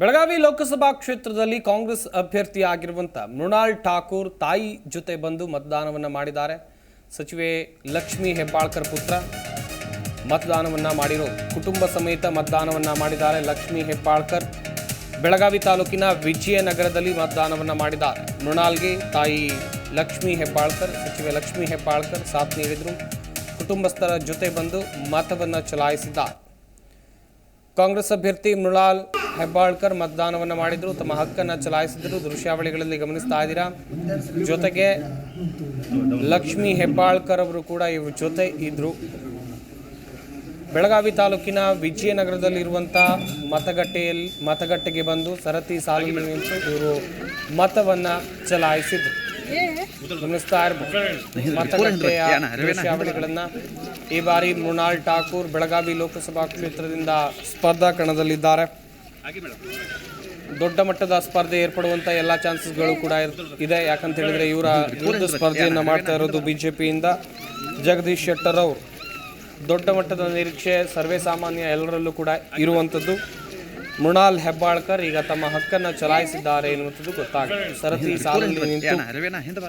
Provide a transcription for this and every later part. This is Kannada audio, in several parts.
ಬೆಳಗಾವಿ ಲೋಕಸಭಾ ಕ್ಷೇತ್ರದಲ್ಲಿ ಕಾಂಗ್ರೆಸ್ ಅಭ್ಯರ್ಥಿ ಆಗಿರುವಂಥ ಮೃಣಾಲ್ ಠಾಕೂರ್ ತಾಯಿ ಜೊತೆ ಬಂದು ಮತದಾನವನ್ನು ಮಾಡಿದ್ದಾರೆ. ಸಚಿವೆ ಲಕ್ಷ್ಮಿ ಹೆಬ್ಬಾಳ್ಕರ್ ಪುತ್ರ ಮತದಾನವನ್ನು ಮಾಡಿರೋ ಕುಟುಂಬ ಸಮೇತ ಮತದಾನವನ್ನು ಮಾಡಿದ್ದಾರೆ ಲಕ್ಷ್ಮೀ ಹೆಬ್ಬಾಳ್ಕರ್. ಬೆಳಗಾವಿ ತಾಲೂಕಿನ ವಿಜಯನಗರದಲ್ಲಿ ಮತದಾನವನ್ನು ಮಾಡಿದ್ದಾರೆ. ಮೃಣಾಲ್ಗೆ ತಾಯಿ ಲಕ್ಷ್ಮಿ ಹೆಬ್ಬಾಳ್ಕರ್, ಸಚಿವೆ ಲಕ್ಷ್ಮಿ ಹೆಬ್ಬಾಳ್ಕರ್ ಸಾಥ್ ನೀಡಿದರು. ಕುಟುಂಬಸ್ಥರ ಜೊತೆ ಬಂದು ಮತವನ್ನು ಚಲಾಯಿಸಿದ್ದಾರೆ. ಕಾಂಗ್ರೆಸ್ ಅಭ್ಯರ್ಥಿ ಮೃಣಾಲ್ ಹೆಬ್ಬಾಳ್ಕರ್ ಮತದಾನವನ್ನು ಮಾಡಿದರು, ತಮ್ಮ ಹಕ್ಕನ್ನು ಚಲಾಯಿಸಿದ್ರು, ದೃಶ್ಯಾವಳಿಗಳಲ್ಲಿ ಗಮನಿಸ್ತಾ ಇದ್ದೀರಾ? ಜೊತೆಗೆ ಲಕ್ಷ್ಮಿ ಹೆಬ್ಬಾಳ್ಕರ್ ಅವರು ಕೂಡ ಇವ್ರ ಜೊತೆ ಇದ್ದರು ಬೆಳಗಾವಿ ತಾಲೂಕಿನ ವಿಜಯನಗರದಲ್ಲಿರುವಂಥ ಮತಗಟ್ಟೆಯಲ್ಲಿ, ಮತಗಟ್ಟೆಗೆ ಬಂದು ಸರತಿ ಸಾಲಿನಲ್ಲಿ ನಿಂತು ಇವರು ಮತವನ್ನು ಚಲಾಯಿಸಿದ್ರು. ಗಮನಿಸ್ತಾ ಇರ್ಬೋದು, ಮತಗಟ್ಟೆಯ ದೃಶ್ಯಾವಳಿಗಳನ್ನ ಈ ಬಾರಿ ಮೃಣಾಲ್ ಠಾಕೂರ್ ಬೆಳಗಾವಿ ಲೋಕಸಭಾ ಕ್ಷೇತ್ರದಿಂದ ಸ್ಪರ್ಧಾ ಕಣದಲ್ಲಿದ್ದಾರೆ. ದೊಡ್ಡ ಮಟ್ಟದ ಸ್ಪರ್ಧೆ ಏರ್ಪಡುವಂತ ಎಲ್ಲ ಚಾನ್ಸಸ್ಗಳು ಕೂಡ ಇದೆ. ಯಾಕಂತ ಹೇಳಿದ್ರೆ ಇವರ ವಿರುದ್ಧ ಸ್ಪರ್ಧೆಯನ್ನ ಮಾಡ್ತಾ ಇರೋದು ಬಿಜೆಪಿಯಿಂದ ಜಗದೀಶ್ ಶೆಟ್ಟರ್ ಅವರು. ದೊಡ್ಡ ಮಟ್ಟದ ನಿರೀಕ್ಷೆ ಸರ್ವೇ ಸಾಮಾನ್ಯ ಎಲ್ಲರಲ್ಲೂ ಕೂಡ ಇರುವಂಥದ್ದು. ಮೃಣಾಲ್ ಹೆಬ್ಬಾಳ್ಕರ್ ಈಗ ತಮ್ಮ ಹಕ್ಕನ್ನು ಚಲಾಯಿಸಿದ್ದಾರೆ ಎನ್ನುವಂಥದ್ದು ಗೊತ್ತಾಗುತ್ತೆ ಸರತಿ ಸಾಲಿನಲ್ಲಿ ನಿಂತು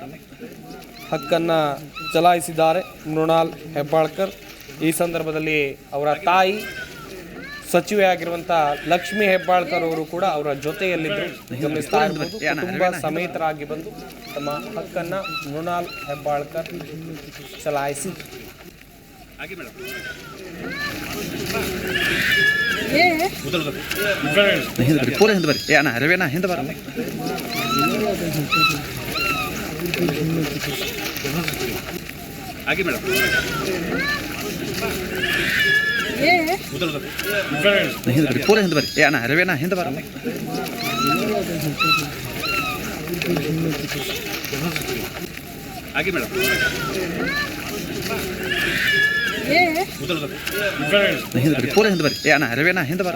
ಹಕ್ಕನ್ನ ಚಲಾಯಿಸಿದ್ದಾರೆ ಮೃಣಾಲ್ ಹೆಬ್ಬಾಳ್ಕರ್. ಈ ಸಂದರ್ಭದಲ್ಲಿ ಅವರ ತಾಯಿ ಸಚಿವೆ ಆಗಿರುವಂತಹ ಲಕ್ಷ್ಮಿ ಹೆಬ್ಬಾಳ್ಕರ್ ಅವರು ಕೂಡ ಅವರ ಜೊತೆಯಲ್ಲಿದ್ದರು. ಗಮನಿಸ್ತಾ ಇರ್ಬೋದು. ಕುಟುಂಬ ಸಮೇತರಾಗಿ ಬಂದು ತಮ್ಮ ಹಕ್ಕನ್ನ ಮೃಣಾಲ್ ಹೆಬ್ಬಾಳ್ಕರ್ ಚಲಾಯಿಸಿ. ಆಗಿ ಮೇಡಮ್ ಪೂರ ಹಿಂದೆ ಬರ್ರಿ ಏ ಅಣ್ಣ ಅರವೇನ ಹಿಂದೆ ಬರ ಹಿಂದೆ ಬರ್ರಿ ಪೂರ ಹಿಂದೆ ಬರ್ರಿ ಏ ಅಣ್ಣ ಅರವೇನ ಹಿಂದೆ ಬರ ಹಿಂದೆ ಬರ್ರಿ ಪೂರ ಹಿಂದೆ ಬರ್ರಿ ಏ ಅಣ್ಣ ಅರವೇನ ಹಿಂದೆ ಬರ